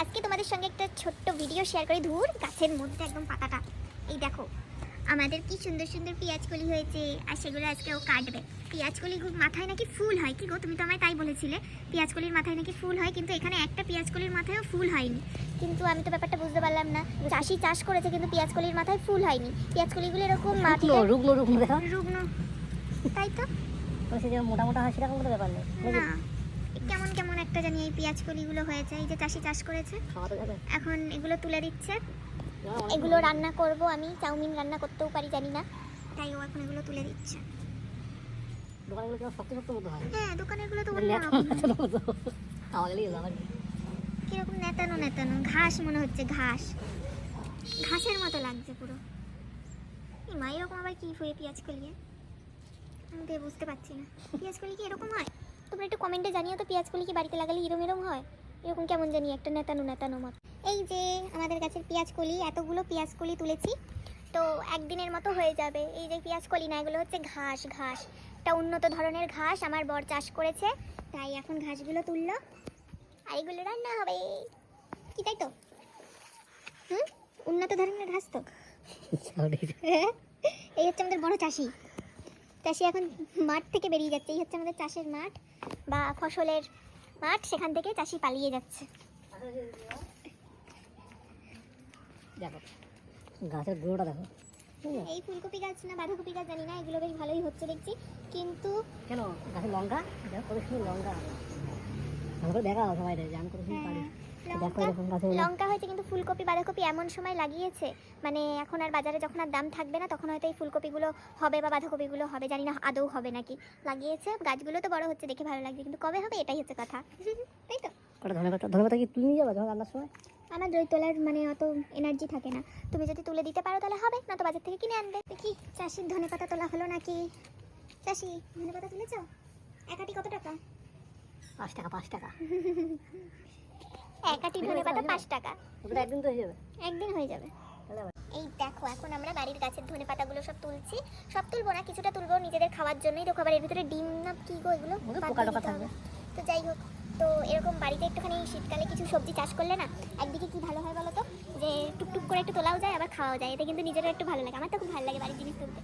আজকে তোমাদের সঙ্গে একটা ছোট্ট ভিডিও শেয়ার করি। ধুর গাছের মধ্যে একদম পাতাটা। এই দেখো আমাদের কি সুন্দর সুন্দর পেঁয়াজকলি হয়েছে আর সেগুলো আজকে ও কাটবে। পেঁয়াজকলি মাথায় নাকি ফুল হয় কি গো? তুমি তো আমায় তাই বলেছিলে। পেঁয়াজকলির মাথায় নাকি ফুল হয় কিন্তু এখানে একটা পেঁয়াজকলির মাথায়ও ফুল হয়নি। কিন্তু আমি তো ব্যাপারটা বুঝতে পারলাম না। চাষি চাষ করেছে কিন্তু পেঁয়াজকলির মাথায় ফুল হয়নি। পেঁয়াজকলিগুলো এরকম রুগ্ন রুগ্ন রুগ্ন তাই তো? ওই সে যে মোটা মোটা হয় সেরকম ব্যাপার নেই। না। কেমন কেমন একটা জানি এই পেঁয়াজ কলিগুলো হয়েছে এই যে চাষি চাষ করেছে। এখন এগুলো তুলে দিচ্ছে। এগুলো রান্না করব আমি চাউমিন রান্না করতেও পারি জানি না। তাই ও এখন এগুলো তুলে দিচ্ছে। হয়? দোকানেরগুলো তো কীরকম নেতানো নেতানো ঘাস মনে হচ্ছে ঘাস। ঘাসের মতো লাগছে পুরো। মা এরকম আবার কি হয়ে পেঁয়াজ কলিয়ে? আমি তো বুঝতে পারছি না। পেঁয়াজ কলি কি এরকম হয়? তোমরা একটু কমেন্টে জানিও তো পেঁয়াজ কলি কি বাড়িতে লাগালে এরম এরম হয়? এরকম কেমন জানি একটা নেতানো নেতানো মত। এই যে আমাদের গাছের পেঁয়াজ কলি এতগুলো পেঁয়াজ কলি তুলেছি তো একদিনের মতো হয়ে যাবে। এই যে পেঁয়াজ কলি না এগুলো হচ্ছে ঘাস ঘাস। একটা উন্নত ধরনের ঘাস আমার বর চাষ করেছে তাই এখন ঘাসগুলো তুললো। আর এগুলো রান্না হবে। কি তাই তো? হুম? উন্নত ধরনের ঘাস তো? এই হচ্ছে আমাদের বড় চাষি। চাষি এখন মাঠ থেকে বেরিয়ে যাচ্ছে। এই হচ্ছে আমাদের চাষের মাঠ বা ফসলের মাঠ। সেখান থেকে চাষি পালিয়ে যাচ্ছে। দেখো গাছের গুঁড়োটা দেখো। এই ফুলকপি গাছ না বাঁধাকপি গাছ জানি না এগুলো বেশ ভালোই হচ্ছে দেখছি। কিন্তু কেন? গাছের লঙ্কা? দেখো কত সুন্দর লঙ্কা। করে দেখাও সবাই আমি কত সুন্দর পারি। হ্যাঁ, দেখো লঙ্কা এরকম গাছের লঙ্কা হয়েছে কিন্তু ফুলকপি বাঁধাকপি এমন সময় লাগিয়েছে। মানে এখন আর বাজারে যখন আর দাম থাকবে না তখন হয়তো এই ফুলকপিগুলো হবে বা বাঁধাকপিগুলো হবে জানি না আদৌ হবে নাকি। লাগিয়েছে গাছগুলো তো বড় হচ্ছে দেখে ভালো লাগছে কিন্তু কবে হবে এটাই হচ্ছে কথা। তাই তো? কটা ধনে পাতা ধনে পাতা কি তুলে নিয়ে যাবে যখন রান্নার সময়? আমার দই তোলার মানে অত এনার্জি থাকে না। তুমি যদি তুলে দিতে পারো তাহলে হবে না তো বাজার থেকে কিনে আনবে। কি চাষির ধনে পাতা তোলা হলো নাকি? চাষি ধনে পাতা তুলেছ? একাটি কত টাকা? পাঁচ টাকা পাঁচ টাকা। একাটি ধনে পাতা পাঁচ টাকা। একদিন তো হয়ে যাবে। একদিন হয়ে যাবে। এই দেখো এখন আমরা বাড়ির গাছের ধনে পাতাগুলো সব তুলছি। সব তুলবো না কিছুটা তুলবো নিজেদের খাওয়ার জন্যই। দেখো আবার এর ভিতরে ডিম না কি গো এগুলো। তো যাই হোক তো এরকম বাড়িতে একটুখানি শীতকালে কিছু সবজি চাষ করলে না একদিকে কি ভালো হয় বলো তো? যে টুকটুক করে একটু তোলাও যায় আবার খাওয়াও যায়। এতে কিন্তু নিজেরও একটু ভালো লাগে। আমার তো খুব ভালো লাগে বাড়ির জিনিস তুলতে।